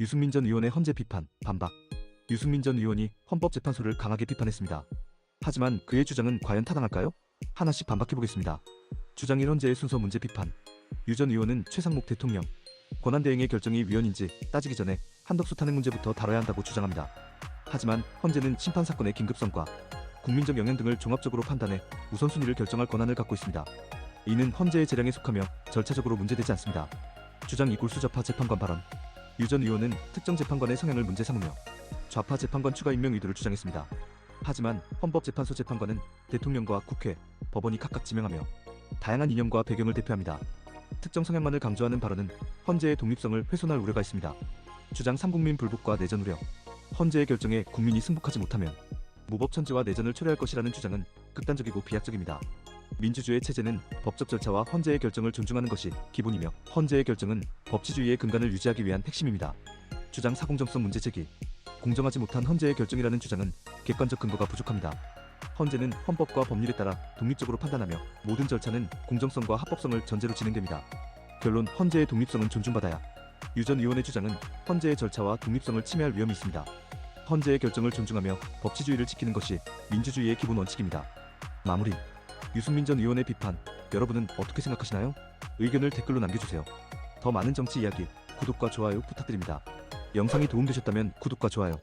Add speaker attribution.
Speaker 1: 유승민 전 의원의 헌재 비판, 반박. 유승민 전 의원이 헌법재판소를 강하게 비판했습니다. 하지만 그의 주장은 과연 타당할까요? 하나씩 반박해보겠습니다. 주장 1헌재의 순서 문제 비판. 유 전 의원은 최상목 대통령, 권한대행의 결정이 위헌인지 따지기 전에 한덕수 탄핵 문제부터 다뤄야 한다고 주장합니다. 하지만 헌재는 심판 사건의 긴급성과 국민적 영향 등을 종합적으로 판단해 우선순위를 결정할 권한을 갖고 있습니다. 이는 헌재의 재량에 속하며 절차적으로 문제되지 않습니다. 주장 이골수 좌파 재판관 발언. 유 전 의원은 특정 재판관의 성향을 문제 삼으며 좌파 재판관 추가 임명 의도를 주장했습니다. 하지만 헌법재판소 재판관은 대통령과 국회, 법원이 각각 지명하며 다양한 이념과 배경을 대표합니다. 특정 성향만을 강조하는 발언은 헌재의 독립성을 훼손할 우려가 있습니다. 주장 3국민 불복과 내전 우려. 헌재의 결정에 국민이 승복하지 못하면 무법천지와 내전을 초래할 것이라는 주장은 극단적이고 비약적입니다. 민주주의 체제는 법적 절차와 헌재의 결정을 존중하는 것이 기본이며 헌재의 결정은 법치주의의 근간을 유지하기 위한 핵심입니다. 주장 사공정성 문제 제기. 공정하지 못한 헌재의 결정이라는 주장은 객관적 근거가 부족합니다. 헌재는 헌법과 법률에 따라 독립적으로 판단하며 모든 절차는 공정성과 합법성을 전제로 진행됩니다. 결론 헌재의 독립성은 존중받아야. 유 전 의원의 주장은 헌재의 절차와 독립성을 침해할 위험이 있습니다. 헌재의 결정을 존중하며 법치주의를 지키는 것이 민주주의의 기본 원칙입니다. 마무리. 유승민 전 의원의 비판, 여러분은 어떻게 생각하시나요? 의견을 댓글로 남겨주세요. 더 많은 정치 이야기, 구독과 좋아요 부탁드립니다. 영상이 도움되셨다면 구독과 좋아요,